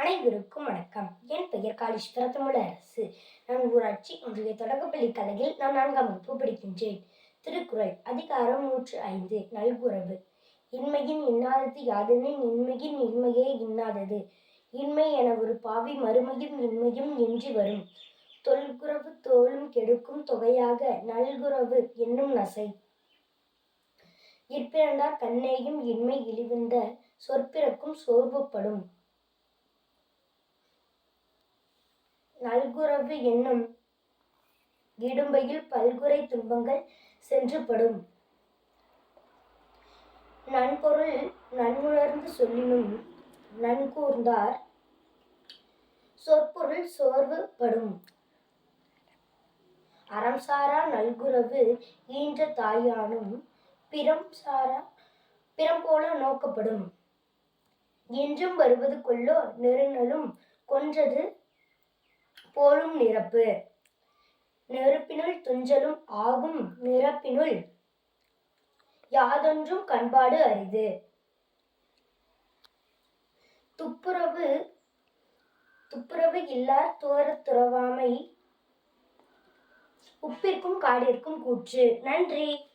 அனைவருக்கும் வணக்கம். என் பெயர் காளீஸ்வர தமிழரசு நான் ஊராட்சி ஒன்றிய தொடக்கப்பள்ளி கலையில் நான் நான்காம் வகுப்பு படிக்கின்றேன். திருக்குறள் அதிகாரம் நூற்று ஐந்து நல்குறவு இன்மையின் இன்னாதது யாதெனின் இன்மையின் இன்மையே இன்னாதது. இன்மை என ஒரு பாவி மறுமையும் இன்மையும் இன்றி வரும். தொல்குறவு தோளும் கெடுக்கும் தொகையாக நல்குறவு என்னும் நசை. இற்பிறந்தார் கண்ணேயும் இன்மை இழிவுந்த சொற்பிறக்கும் சோர்வுப்படும். நல்குறவு என்னும் இடும்பையில் பல்குறை துன்பங்கள் சென்றுபடும். நன்பொருள் நன்முணர்ந்து சொல்லினும் நன்கூர்ந்தார். சொற்பொருள் சோர்வுபடும். அறம் சாரா நல்குறவு ஈன்ற தாயானும் பிறம் சாரா பிறம் போல நோக்கப்படும். என்றும் வருவது கொல்லோ நெருநலும் கொன்றது நிரப்பு. நெருப்பினுள் துஞ்சலும் ஆகும் நிரப்பினுள். யாதொன்றும் கண்பாடு அரிது. துப்புரவு துப்புரவு இல்லார் துவரத் துறவாமை. உப்பிற்கும் காடிற்கும் கூற்று. நன்றி.